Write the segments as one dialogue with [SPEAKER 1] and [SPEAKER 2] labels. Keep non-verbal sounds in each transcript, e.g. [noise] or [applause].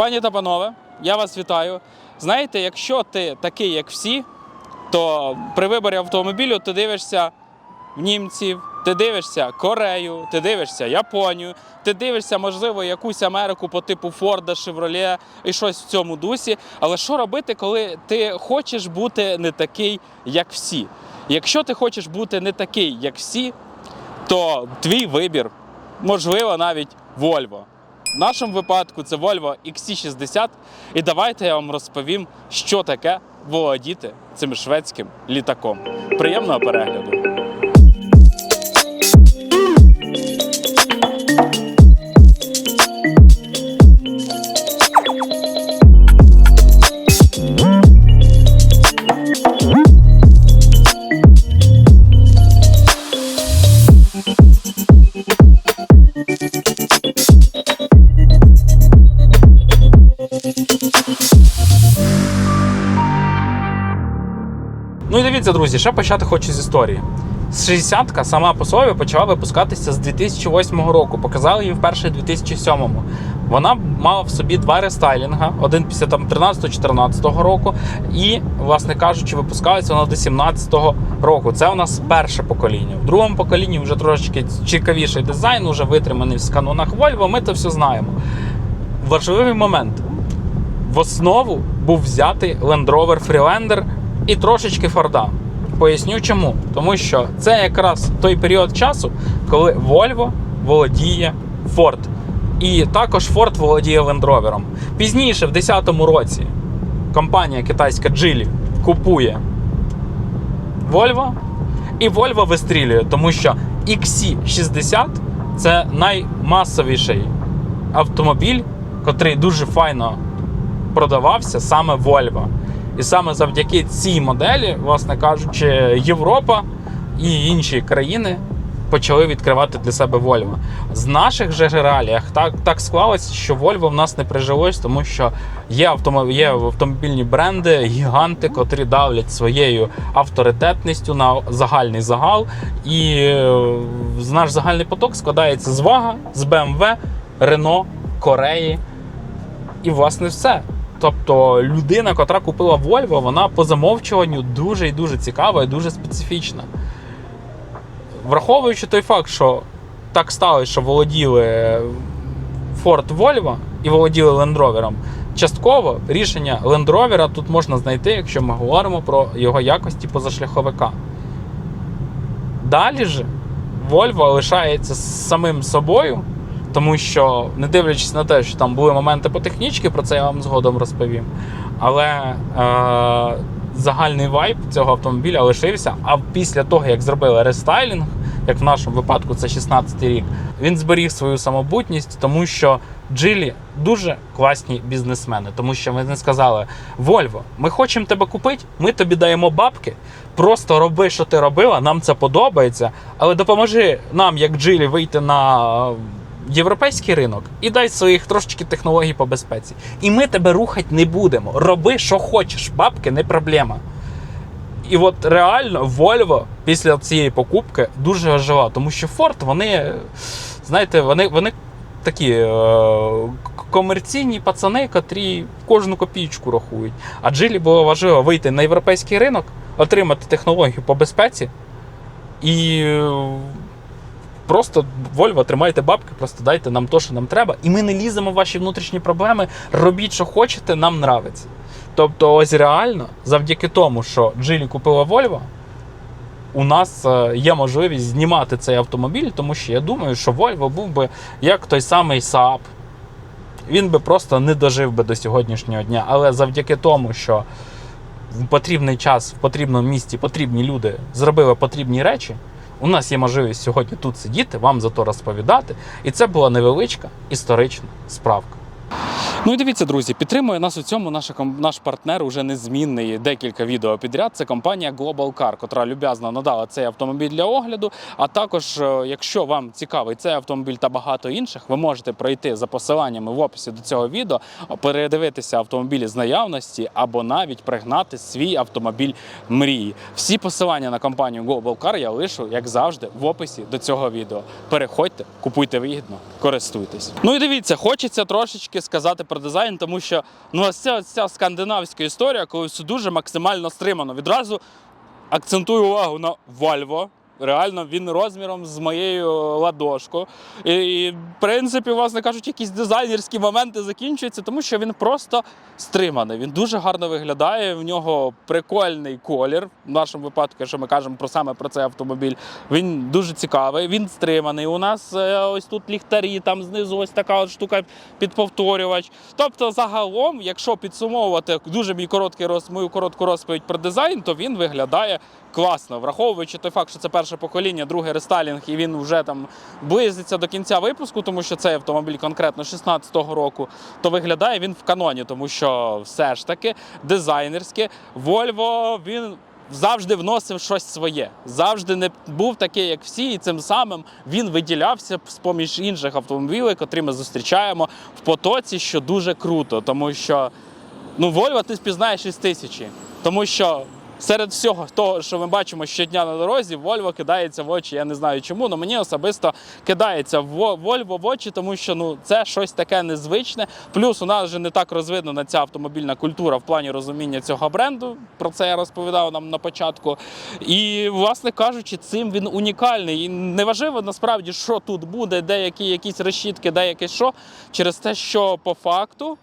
[SPEAKER 1] Пані та панове, я вас вітаю. Знаєте, якщо ти такий, як всі, то при виборі автомобілю ти дивишся німців, ти дивишся Корею, ти дивишся Японію, ти дивишся, можливо, якусь Америку по типу Форда, Шевроле і щось в цьому дусі. Але що робити, коли ти хочеш бути не такий, як всі? Якщо ти хочеш бути не такий, як всі, то твій вибір, можливо, навіть Volvo. В нашому випадку це Volvo XC60. І давайте я вам розповім, що таке володіти цим шведським літаком. Приємного перегляду! Друзі, ще почати хочу з історії. 60-ка сама по собі почала випускатися з 2008 року. Показали її вперше у 2007-му. Вона мала в собі два рестайлінга: один після там 13-14 року, і, власне кажучи, випускалася вона до 17-го року. Це у нас перше покоління. В другому поколінні вже трошечки цікавіший дизайн, вже витриманий в канонах Volvo. Ми це все знаємо. Важливий момент в основу був взятий Land Rover Freelander і трошечки Форда. Поясню чому. Тому що це якраз той період часу, коли Volvo володіє Ford. І також Ford володіє Land Rover. Пізніше, в 2010 році, компанія китайська Geely купує Volvo, і Volvo вистрілює, тому що XC60 це наймасовіший автомобіль, котрий дуже файно продавався саме Volvo. І саме завдяки цій моделі, власне кажучи, Європа і інші країни почали відкривати для себе Volvo. З наших же реаліях так, так склалося, що Volvo в нас не прижилось, тому що є, автомоб... є автомобільні бренди, гіганти, котрі давлять своєю авторитетністю на загальний загал. І е, наш загальний поток складається з Вага, з BMW, Renault, Кореї. І, власне, все. Тобто людина, котра купила Volvo, вона по замовчуванню дуже і дуже цікава і дуже специфічна. Враховуючи той факт, що так сталося, що володіли Ford Volvo і володіли Rover, частково рішення Rover тут можна знайти, якщо ми говоримо про його якості позашляховика. Далі ж Volvo лишається самим собою. Тому що, не дивлячись на те, що там були моменти по технічці, про це я вам згодом розповім. Але е, загальний вайб цього автомобіля лишився. А після того, як зробили рестайлінг, як в нашому випадку це 16 рік, він зберіг свою самобутність, тому що Джилі дуже класні бізнесмени. Тому що вони сказали: Вольво, ми хочемо тебе купити, ми тобі даємо бабки. Просто роби, що ти робила, нам це подобається, але допоможи нам, як Джилі, вийти на європейський ринок і дай своїх трошечки технологій по безпеці. І ми тебе рухати не будемо. Роби, що хочеш, бабки не проблема. І от реально Volvo після цієї покупки дуже ожила, тому що Ford, вони, знаєте, вони, вони такі е, комерційні пацани, котрі кожну копійку рахують. А Джилі було важливо вийти на європейський ринок, отримати технологію по безпеці і е, Просто Вольво, тримайте бабки, просто дайте нам то, що нам треба. І ми не ліземо в ваші внутрішні проблеми. Робіть, що хочете, нам нравиться. Тобто, ось реально, завдяки тому, що Джилі купила Вольво, у нас е, є можливість знімати цей автомобіль, тому що я думаю, що Вольво був би як той самий Saab. Він би просто не дожив би до сьогоднішнього дня. Але завдяки тому, що в потрібний час, в потрібному місці потрібні люди зробили потрібні речі. У нас є можливість сьогодні тут сидіти, вам за то розповідати. І це була невеличка історична справка. Ну і дивіться, друзі, підтримує нас у цьому наша, наш партнер уже незмінний декілька відео підряд. Це компанія Global Car, котра люб'язно надала цей автомобіль для огляду. А також, е, якщо вам цікавий цей автомобіль та багато інших, ви можете пройти за посиланнями в описі до цього відео, передивитися автомобілі з наявності або навіть пригнати свій автомобіль мрії. Всі посилання на компанію Global Car я лишу, як завжди, в описі до цього відео. Переходьте, купуйте вигідно, користуйтесь. Ну і дивіться, хочеться трошечки сказати про дизайн, тому що ну, ось ця, ця скандинавська історія, коли все дуже максимально стримано. Відразу акцентую увагу на Volvo. Реально, він розміром з моєю ладошкою. І, в принципі, власне кажуть, якісь дизайнерські моменти закінчуються, тому що він просто стриманий. Він дуже гарно виглядає. В нього прикольний колір. В нашому випадку, якщо ми кажемо про саме про цей автомобіль, він дуже цікавий, він стриманий. У нас е, ось тут ліхтарі, там знизу ось така от штука підповторювач. Тобто, загалом, якщо підсумовувати дуже мій короткий роз, мою коротку розповідь про дизайн, то він виглядає класно, враховуючи той факт, що це перше покоління, другий рестайлінг, і він вже там близиться до кінця випуску, тому що цей автомобіль конкретно 16-го року, то виглядає він в каноні, тому що все ж таки дизайнерське Volvo він. Завжди вносив щось своє, завжди не був такий, як всі, і цим самим він виділявся з поміж інших автомобілів, котрі ми зустрічаємо в потоці, що дуже круто, тому що ну, Volvo ти спізнаєш із тисячі, тому що серед всього того, що ми бачимо щодня на дорозі, Volvo кидається в очі. Я не знаю чому, але мені особисто кидається Во- Volvo в очі, тому що ну це щось таке незвичне. Плюс у нас вже не так розвинена ця автомобільна культура в плані розуміння цього бренду. Про це я розповідав нам на початку. І, власне кажучи, цим він унікальний. І неважливо насправді, що тут буде, де які якісь решітки, де яке що, через те, що по факту.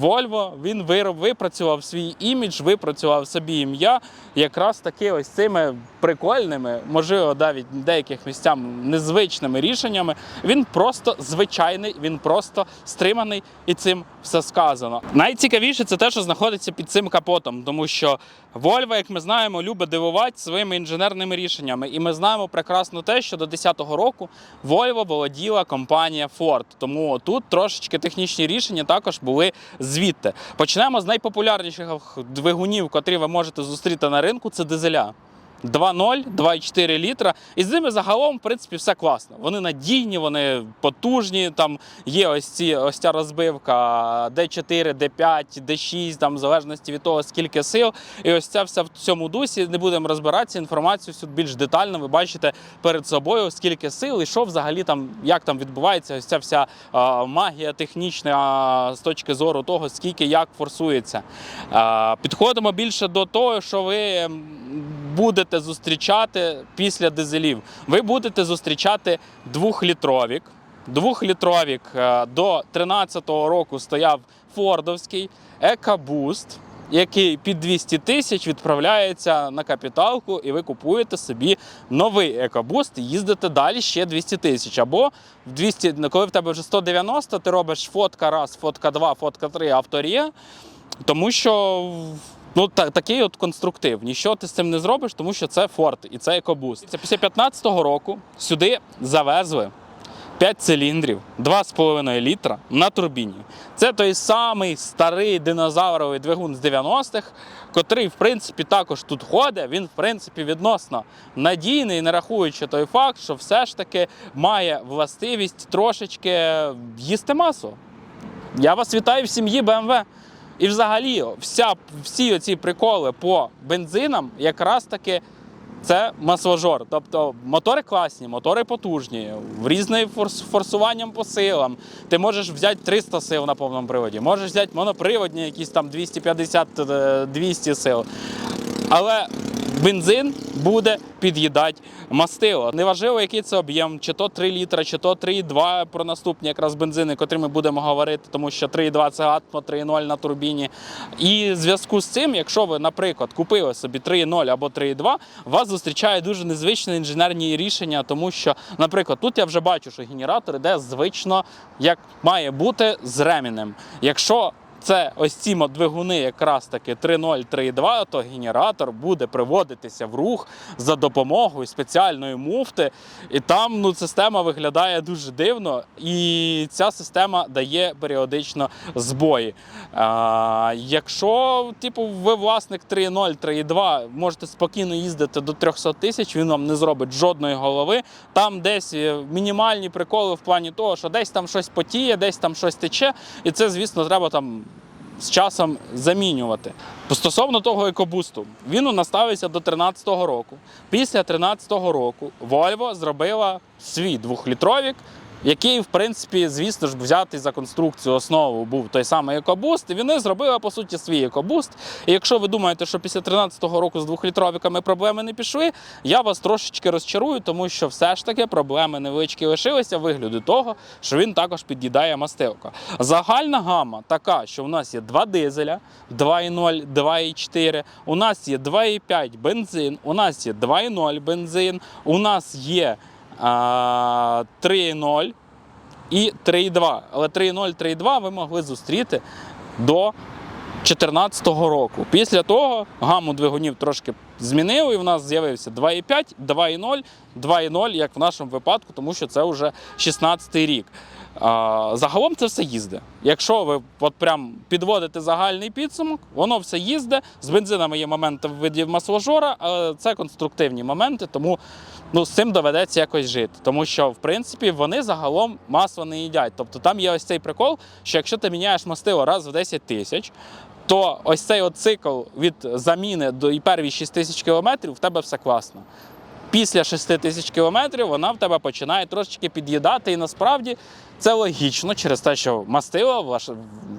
[SPEAKER 1] Volvo, він випрацював свій імідж, випрацював собі ім'я якраз таки ось цими прикольними, можливо, навіть деяких місцям незвичними рішеннями. Він просто звичайний, він просто стриманий, і цим все сказано. Найцікавіше це те, що знаходиться під цим капотом, тому що Volvo, як ми знаємо, любить дивувати своїми інженерними рішеннями. І ми знаємо прекрасно те, що до 10-го року Volvo володіла компанія Ford. Тому тут трошечки технічні рішення також були звідти. Почнемо з найпопулярніших двигунів, котрі ви можете зустріти на ринку. Це дизеля. 2.0, 2,4 літра. І з ними загалом, в принципі, все класно. Вони надійні, вони потужні. Там є ось ці ось ця розбивка D4, D5, D6, там в залежності від того, скільки сил. І ось це все в цьому дусі. Не будемо розбиратися. Інформацію всю більш детально. Ви бачите перед собою, скільки сил і що взагалі там, як там відбувається. Ось ця вся а, магія технічна з точки зору того, скільки як форсується. А, підходимо більше до того, що ви. Будете зустрічати після дизелів. Ви будете зустрічати двохлітровік. Двохлітровік е, до 13-го року стояв Фордовський EcoBoost, який під 200 тисяч відправляється на капіталку, і ви купуєте собі новий EcoBoost і їздите далі ще 200 тисяч. Або в 200, коли в тебе вже 190, ти робиш фотка раз, фотка два, фотка три авторія. Тому що ну, та, такий от конструктив. Нічого ти з цим не зробиш, тому що це Ford і це. Це після 15-го року сюди завезли 5 циліндрів, 2,5 літра на турбіні. Це той самий старий динозавровий двигун з 90-х, котрий, в принципі, також тут ходить. Він, в принципі, відносно надійний, не рахуючи той факт, що все ж таки має властивість трошечки їсти масу. Я вас вітаю в сім'ї BMW. І взагалі, вся, всі ці приколи по бензинам якраз таки це масложор. Тобто мотори класні, мотори потужні, в різним форс- форсуванням по силам. Ти можеш взяти 300 сил на повному приводі, можеш взяти моноприводні, якісь там 250-200 сил. Але бензин буде під'їдати мастило. Неважливо, який це об'єм, чи то 3 літра, чи то 3,2 про наступні якраз бензини, котрі ми будемо говорити, тому що 3,2 це атмо, 3,0 на турбіні. І в зв'язку з цим, якщо ви, наприклад, купили собі 3,0 або 3,2, вас зустрічає дуже незвичне інженерні рішення, тому що, наприклад, тут я вже бачу, що генератор іде звично, як має бути з ремінем. Якщо це ось ці мо- двигуни, якраз таки 3.0, 3.2, то генератор буде приводитися в рух за допомогою спеціальної муфти. І там ну, система виглядає дуже дивно, і ця система дає періодично збої. А, якщо типу, ви власник 3.0, 3.2, можете спокійно їздити до 300 тисяч, він вам не зробить жодної голови. Там десь е, мінімальні приколи в плані того, що десь там щось потіє, десь там щось тече, і це, звісно, треба там з часом замінювати. Стосовно того екобусту, він у нас ставився до 13-го року. Після 13-го року Volvo зробила свій двохлітровік який, в принципі, звісно ж, взятий за конструкцію основу був той самий екобуст, і вони зробили по суті свій екобуст. І якщо ви думаєте, що після 13-го року з двохлітровиками проблеми не пішли, я вас трошечки розчарую, тому що все ж таки проблеми невеличкі лишилися в вигляді того, що він також під'їдає мастилка. Загальна гама така, що у нас є два дизеля 2,0, 2,4, у нас є 2,5 бензин, у нас є 2,0 бензин, у нас є 3,0 і 3,2. Але 3,0, 3,2 ви могли зустріти до 2014 року. Після того гаму двигунів трошки змінили, і в нас з'явився 2,5, 2,0, 2,0, як в нашому випадку, тому що це вже 16 рік. Загалом це все їздить. Якщо ви от прям підводите загальний підсумок, воно все їздить. З бензинами є моменти в виді масложора, але це конструктивні моменти, тому ну, з цим доведеться якось жити. Тому що, в принципі, вони загалом масло не їдять. Тобто там є ось цей прикол, що якщо ти міняєш мастило раз в 10 тисяч, то ось цей от цикл від заміни до і перві 6 тисяч кілометрів в тебе все класно. Після 6 тисяч кілометрів вона в тебе починає трошечки під'їдати, і насправді це логічно через те, що мастило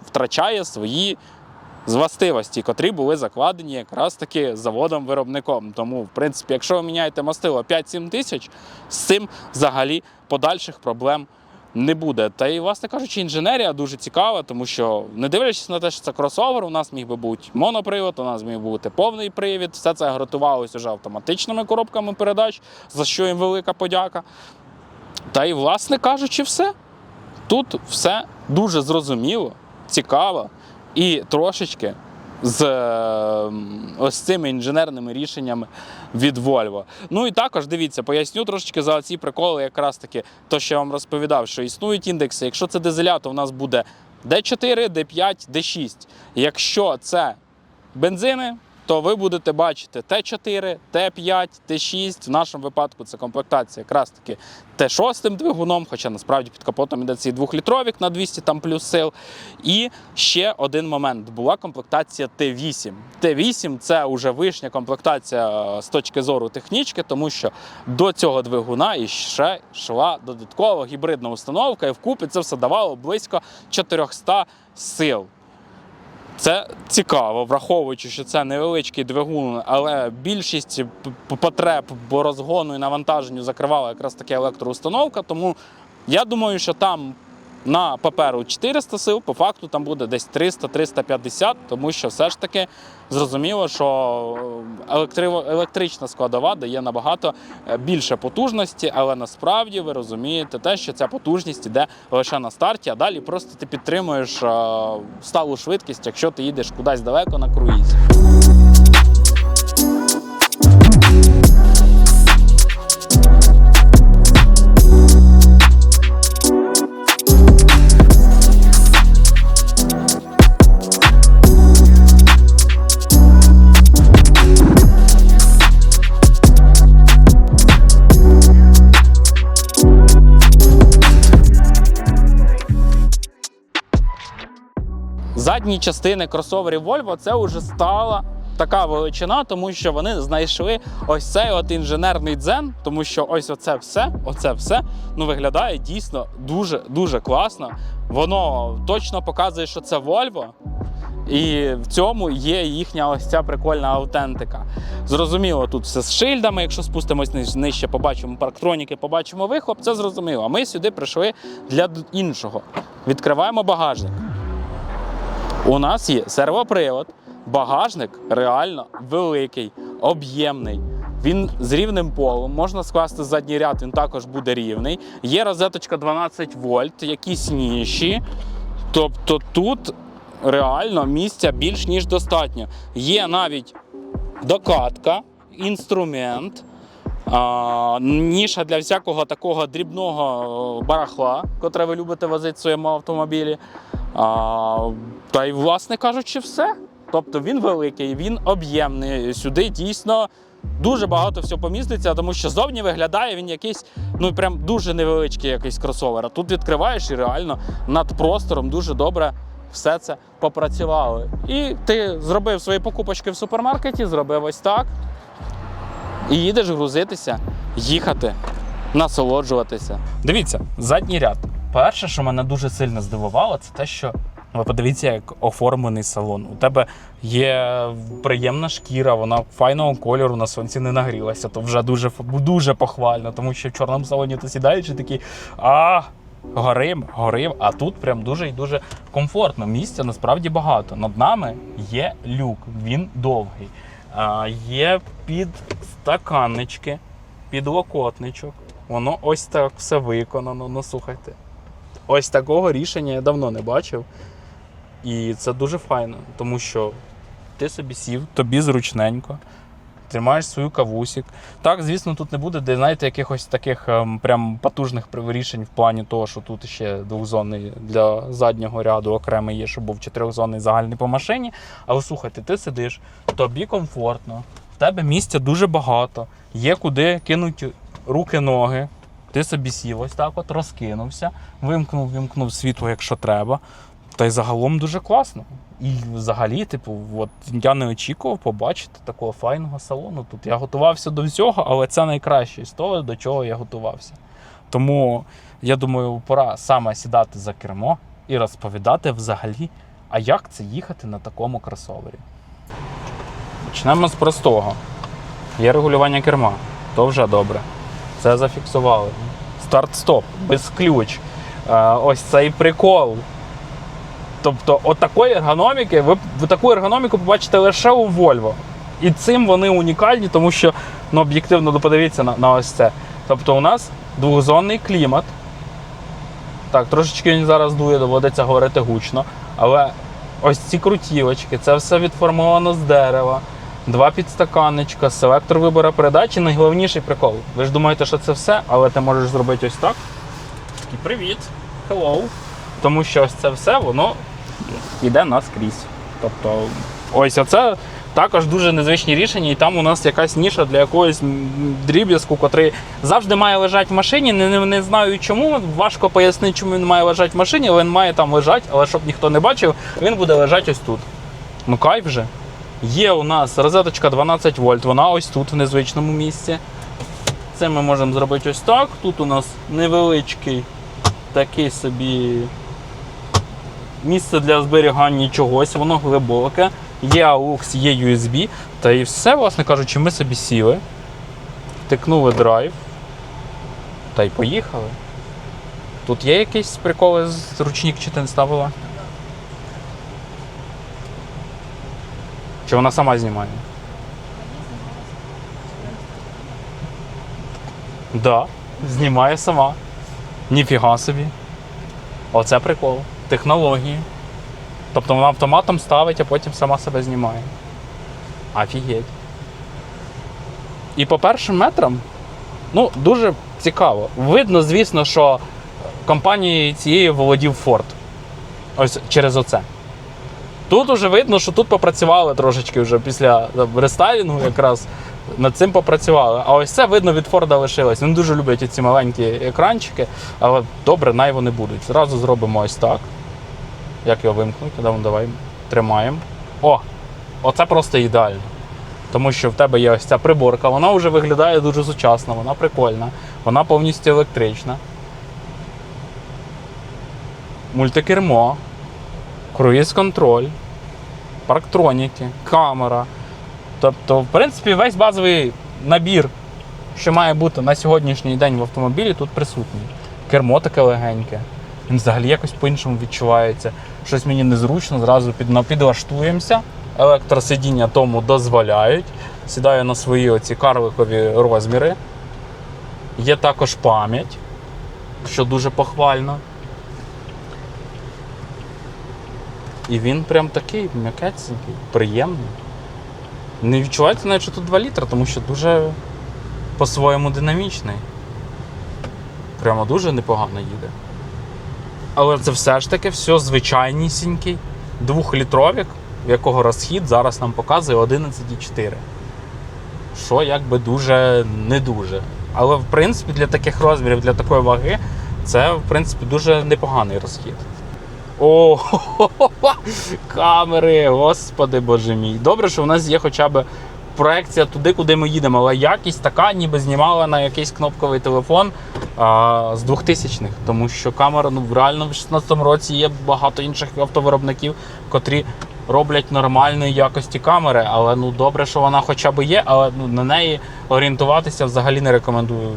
[SPEAKER 1] втрачає свої властивості, котрі були закладені якраз таки заводом-виробником. Тому, в принципі, якщо ви міняєте мастило 5-7 тисяч, з цим взагалі подальших проблем не буде. Та і, власне кажучи, інженерія дуже цікава, тому що, не дивлячись на те, що це кросовер, у нас міг би бути монопривод, у нас міг бути повний привід. Все це готувалося вже автоматичними коробками передач, за що їм велика подяка. Та й, власне кажучи, все. Тут все дуже зрозуміло, цікаво і трошечки з е, ось цими інженерними рішеннями від Volvo. Ну і також дивіться, поясню трошечки за ці приколи, якраз таки то, що я вам розповідав, що існують індекси. Якщо це дизеля, то у нас буде D4, D5, D6. Якщо це бензини, то ви будете бачити Т4, Т5, Т6. В нашому випадку це комплектація якраз таки Т6 двигуном, хоча насправді під капотом іде цей двохлітровік на 200 там плюс сил. І ще один момент: була комплектація Т8. Т8 це вже вишня комплектація е, з точки зору технічки, тому що до цього двигуна іще йшла додаткова гібридна установка, і вкупі це все давало близько 400 сил. Це цікаво, враховуючи, що це невеличкий двигун, але більшість потреб по розгону і навантаженню закривала якраз таки електроустановка. Тому я думаю, що там на паперу 400 сил, по факту там буде десь 300-350, тому що все ж таки зрозуміло, що електри- електрична складова дає набагато е, більше потужності, але насправді ви розумієте те, що ця потужність іде лише на старті, а далі просто ти підтримуєш е, сталу швидкість, якщо ти їдеш кудись далеко на круїзі. Задні частини кросоверів Volvo це вже стала така величина, тому що вони знайшли ось цей от інженерний дзен, тому що ось оце все, оце все ну виглядає дійсно дуже дуже класно. Воно точно показує, що це Volvo. І в цьому є їхня ось ця прикольна аутентика. Зрозуміло, тут все з шильдами. Якщо спустимось нижче, побачимо парктроніки, побачимо вихлоп, це зрозуміло. Ми сюди прийшли для іншого. Відкриваємо багажник. У нас є сервопривод, багажник реально великий, об'ємний. Він з рівним полом, можна скласти задній ряд, він також буде рівний. Є розеточка 12 вольт, якісь ніші. Тобто тут реально місця більш ніж достатньо. Є навіть докатка, інструмент. А, ніша для всякого такого дрібного е, барахла, котре ви любите возити в своєму автомобілі. А, та й, власне кажучи, все. Тобто він великий, він об'ємний. Сюди дійсно дуже багато всього поміститься, тому що зовні виглядає він якийсь, ну прям дуже невеличкий якийсь кросовер. А тут відкриваєш і реально над простором дуже добре все це попрацювало. І ти зробив свої покупочки в супермаркеті, зробив ось так. І їдеш грузитися, їхати
[SPEAKER 2] насолоджуватися.
[SPEAKER 1] Дивіться, задній ряд. Перше, що мене дуже сильно здивувало, це те, що ви подивіться, як оформлений салон. У тебе є приємна шкіра, вона файного кольору на сонці не нагрілася. То вже дуже дуже похвально, тому що в чорному салоні ти сідаєш і такий а. Горим, горим, а тут прям дуже і дуже комфортно. Місця насправді багато. Над нами є люк, він довгий. А, є підстаканнички, підлокотничок. Воно ось так все виконано. Ну слухайте. Ось такого рішення я давно не бачив. І це дуже файно, тому що ти собі сів, тобі зручненько, тримаєш свою кавусік. Так, звісно, тут не буде, де знаєте, якихось таких ем, прям потужних рішень в плані того, що тут ще двохзонний для заднього ряду окремий є, щоб був чотирьохзонний загальний по машині. Але слухайте, ти сидиш, тобі комфортно, в тебе місця дуже багато, є куди кинути руки, ноги. Ти собі сів ось так, от розкинувся, вимкнув, вимкнув світло, якщо треба. Та й загалом дуже класно. І взагалі, типу, от я не очікував побачити такого файного салону. Тут я готувався до всього, але це найкраще з того, до чого я готувався. Тому я думаю, пора саме сідати за кермо і розповідати взагалі, а як це їхати на такому кросовері. Почнемо з простого. Є регулювання керма, то вже добре. Це зафіксували. Старт-стоп, без ключ. Е, Ось цей прикол. Тобто, от такої ергономіки, ви, ви таку ергономіку побачите лише у Volvo. І цим вони унікальні, тому що ну, об'єктивно подивіться на, на ось це. Тобто, у нас двохзонний клімат. Так, трошечки він зараз дує, доводиться говорити гучно. Але ось ці крутілочки, це все відформовано з дерева. Два підстаканничка, селектор вибору передачі. Найголовніший прикол. Ви ж думаєте, що це все, але ти можеш зробити ось так. Такий привіт, hello. Тому що ось це все воно йде наскрізь. Тобто, ось оце також дуже незвичні рішення, і там у нас якась ніша для якогось дріб'язку, котрий завжди має лежати в машині. Не, не, не знаю чому. Важко пояснити, чому він має лежати в машині, але він має там лежати, але щоб ніхто не бачив, він буде лежати ось тут. Ну кайф вже. Є у нас розеточка 12 вольт, вона ось тут, в незвичному місці. Це ми можемо зробити ось так. Тут у нас невеличкий такий собі місце для зберігання чогось, воно глибоке. Є AUX, є USB. Та і все, власне кажучи, ми собі сіли, тикнули драйв. Та й поїхали. Тут є якісь приколи з ручник, чи ти не ставила? Чи вона сама знімає? Да, знімає сама. Ніфіга собі. Оце прикол. Технології. Тобто вона автоматом ставить, а потім сама себе знімає. Офігеть. І по першим метрам, ну, дуже цікаво. Видно, звісно, що компанією цією володів Ford. Ось через оце. Тут уже видно, що тут попрацювали трошечки вже після рестайлінгу якраз над цим попрацювали. А ось це видно від Форда лишилось. Вони дуже люблять ці маленькі екранчики, але добре, най вони будуть. Зразу зробимо ось так. Як його вимкнути? Давай, давай тримаємо. О! Оце просто ідеально. Тому що в тебе є ось ця приборка, вона вже виглядає дуже сучасно, вона прикольна, вона повністю електрична. Мультикермо, круїз-контроль, парктроніки, камера. Тобто, в принципі, весь базовий набір, що має бути на сьогоднішній день в автомобілі, тут присутній. Кермо таке легеньке. Взагалі якось по-іншому відчувається. Щось мені незручно, зразу під, підлаштуємося. Електросидіння тому дозволяють. Сідаю на свої оці карликові розміри. Є також пам'ять, що дуже похвально. І він прям такий м'якесенький, приємний. Не відчувається навіть, що тут 2 літра, тому що дуже по-своєму динамічний. Прямо дуже непогано їде. Але це все ж таки все звичайнісінький. Двохлітровік, в якого розхід зараз нам показує 11,4. Що якби дуже не дуже. Але в принципі для таких розмірів, для такої ваги, це в принципі дуже непоганий розхід. О, [laughs] камери, господи боже мій. Добре, що в нас є хоча б проекція туди, куди ми їдемо. Але якість така, ніби знімала на якийсь кнопковий телефон а, з 2000-х. Тому що камера, ну реально в 16-му році є багато інших автовиробників, котрі роблять нормальної якості камери. Але ну добре, що вона хоча б є, але ну, на неї орієнтуватися взагалі не рекомендую.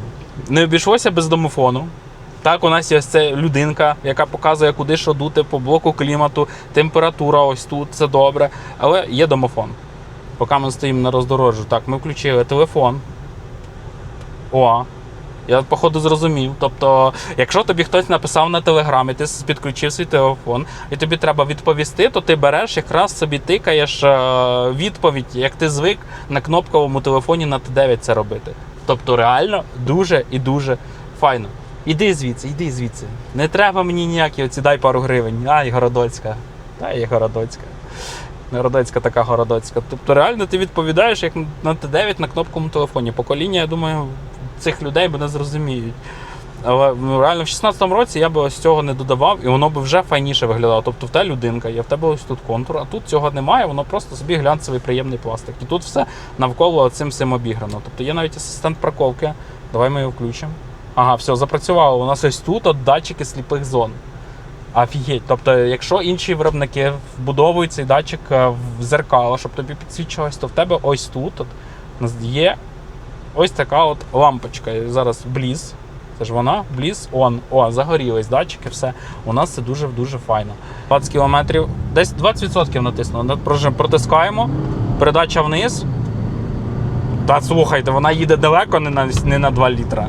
[SPEAKER 1] Не обійшлося без домофону. Так, у нас є ось ця людинка, яка показує, куди що дути по блоку клімату, температура ось тут, це добре. Але є домофон. Поки ми стоїмо на роздорожжю. Так, ми включили телефон. О, я походу зрозумів. Тобто, якщо тобі хтось написав на телеграмі, ти підключив свій телефон, і тобі треба відповісти, то ти береш якраз собі тикаєш е, відповідь, як ти звик на кнопковому телефоні на Т9 це робити. Тобто, реально дуже і дуже файно. Іди звідси, іди звідси. Не треба мені ніякі оці дай пару гривень. Ай, городоцька. Ай, городоцька. Городоцька така городоцька. Тобто реально ти відповідаєш як на Т9 на кнопковому телефоні. Покоління, я думаю, цих людей мене зрозуміють. Але ну, реально в 16-му році я би ось цього не додавав, і воно би вже файніше виглядало. Тобто в те людинка, є в тебе ось тут контур, а тут цього немає, воно просто собі глянцевий приємний пластик. І тут все навколо цим всім обіграно. Тобто є навіть асистент парковки. Давай ми його включимо. Ага, все, запрацювало. У нас ось тут от датчики сліпих зон. Офігеть. Тобто, якщо інші виробники вбудовують цей датчик е, в зеркало, щоб тобі підсвічувалось, то в тебе ось тут от є ось така от лампочка. Зараз бліз. Це ж вона, бліз, он. О, загорілись датчики, все. У нас це дуже-дуже файно. 20 кілометрів, десь 20% натиснули. Прожим- Протискаємо, передача вниз. Та слухайте, вона їде далеко, не на, не на 2 літра.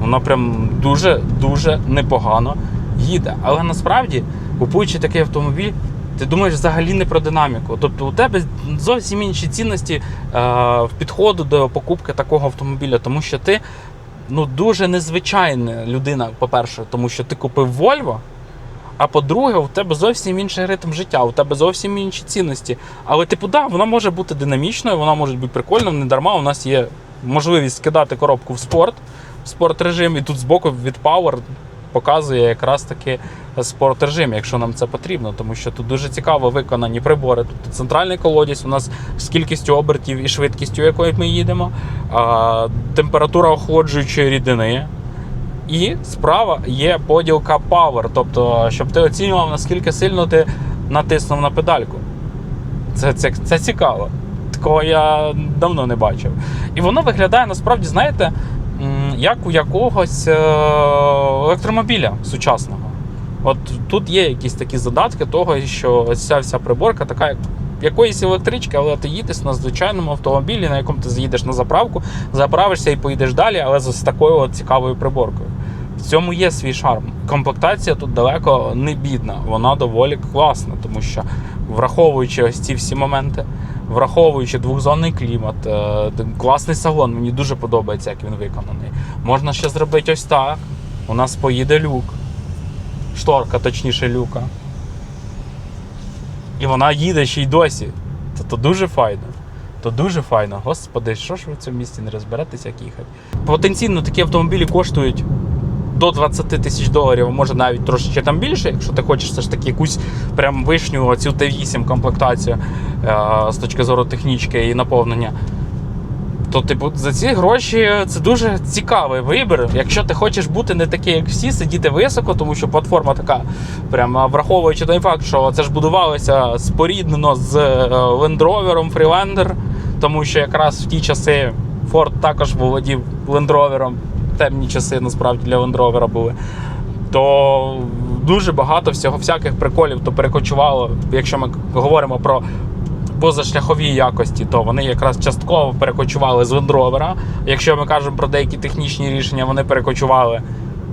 [SPEAKER 1] Воно прям дуже-дуже непогано їде. Але насправді, купуючи такий автомобіль, ти думаєш взагалі не про динаміку. Тобто у тебе зовсім інші цінності е, в підходу до покупки такого автомобіля, тому що ти ну, дуже незвичайна людина, по-перше, тому що ти купив Volvo. А по-друге, у тебе зовсім інший ритм життя, у тебе зовсім інші цінності. Але типу, да, вона може бути динамічною, вона може бути прикольною, не дарма. У нас є можливість скидати коробку в спорт, в спорт режим, і тут збоку від Power показує якраз таки спорт режим, якщо нам це потрібно, тому що тут дуже цікаво виконані прибори. Тут центральний колодязь у нас з кількістю обертів і швидкістю, якою ми їдемо, температура охолоджуючої рідини. І справа є поділка Power, тобто, щоб ти оцінював, наскільки сильно ти натиснув на педальку. Це, це, це цікаво. Такого я давно не бачив. І воно виглядає насправді, знаєте, як у якогось е, електромобіля сучасного. От тут є якісь такі задатки того, що ця вся приборка така, як якоїсь електрички, але ти їдеш на звичайному автомобілі, на якому ти заїдеш на заправку, заправишся і поїдеш далі, але з такою от цікавою приборкою. В цьому є свій шарм. Комплектація тут далеко не бідна, вона доволі класна, тому що враховуючи ось ці всі моменти, враховуючи двохзонний клімат, е, класний салон, мені дуже подобається, як він виконаний. Можна ще зробити ось так. У нас поїде люк, шторка, точніше, люка. І вона їде ще й досі. То, то дуже файно. То дуже файно. Господи, що ж ви в цьому місті не розберетеся, як їхати? Потенційно такі автомобілі коштують до 20 тисяч доларів, може навіть трошечки там більше, якщо ти хочеш все ж таки якусь прям вишню оцю Т8 комплектацію е, з точки зору технічки і наповнення. То, типу, за ці гроші це дуже цікавий вибір. Якщо ти хочеш бути не такий, як всі, сидіти високо, тому що платформа така, прям враховуючи той факт, що це ж будувалося споріднено з е, Land Rover Freelander, тому що якраз в ті часи Ford також володів Land Rover, темні часи насправді для Land були. То дуже багато всього всяких приколів то перекочувало. Якщо ми говоримо про позашляхові якості, то вони якраз частково перекочували з Land Якщо ми кажемо про деякі технічні рішення, вони перекочували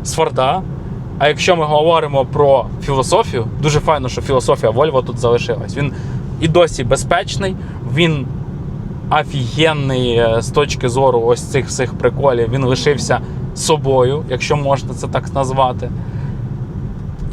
[SPEAKER 1] з Форда. А якщо ми говоримо про філософію, дуже файно, що філософія Volvo тут залишилась. Він і досі безпечний, він офігенний е, з точки зору ось цих всіх приколів. Він лишився собою, якщо можна це так назвати.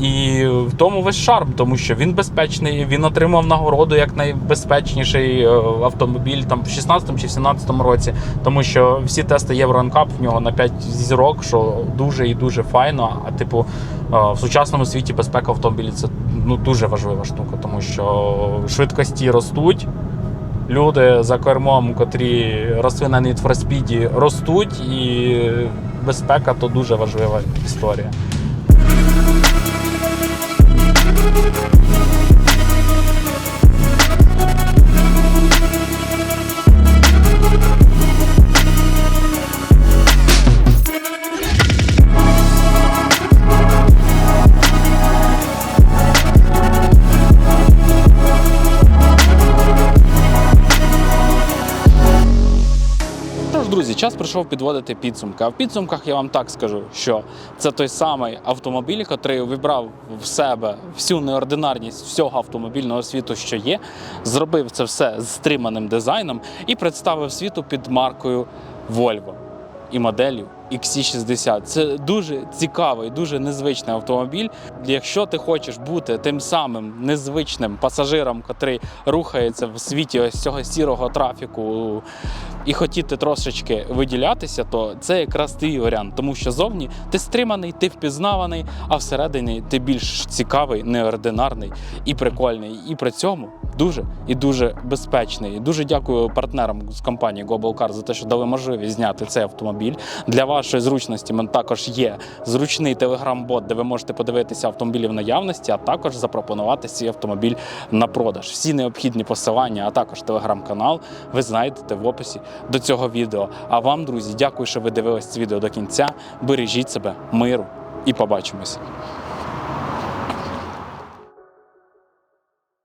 [SPEAKER 1] І в тому весь шарм, тому що він безпечний, він отримав нагороду як найбезпечніший е, автомобіль там в 16 чи в 17 році, тому що всі тести Євро NCAP в нього на 5 зірок, що дуже і дуже файно. А типу е, в сучасному світі безпека автомобілів це ну дуже важлива штука, тому що швидкості ростуть.
[SPEAKER 3] Люди за кермом, котрі росли на Speed, ростуть, і безпека то дуже важлива історія.
[SPEAKER 1] Час прийшов підводити підсумки. А в підсумках я вам так скажу, що це той самий автомобіль, який вибрав в себе всю неординарність всього автомобільного світу, що є, зробив це все з стриманим дизайном і представив світу під маркою Volvo і моделлю XC60. Це дуже цікавий, дуже незвичний автомобіль. Якщо ти хочеш бути тим самим незвичним пасажиром, який рухається в світі ось цього сірого трафіку і хотіти трошечки виділятися, то це якраз твій варіант, тому що зовні ти стриманий, ти впізнаваний, а всередині ти більш цікавий, неординарний і прикольний. І при цьому дуже і дуже безпечний. Дуже дякую партнерам з компанії Global Car за те, що дали можливість зняти цей автомобіль. Для вашої зручності мен також є зручний телеграм-бот, де ви можете подивитися автомобілі в наявності, а також запропонувати свій автомобіль на продаж. Всі необхідні посилання, а також телеграм-канал, ви знайдете в описі до цього відео. А вам, друзі, дякую, що ви дивились це відео до кінця. Бережіть себе, миру і побачимося.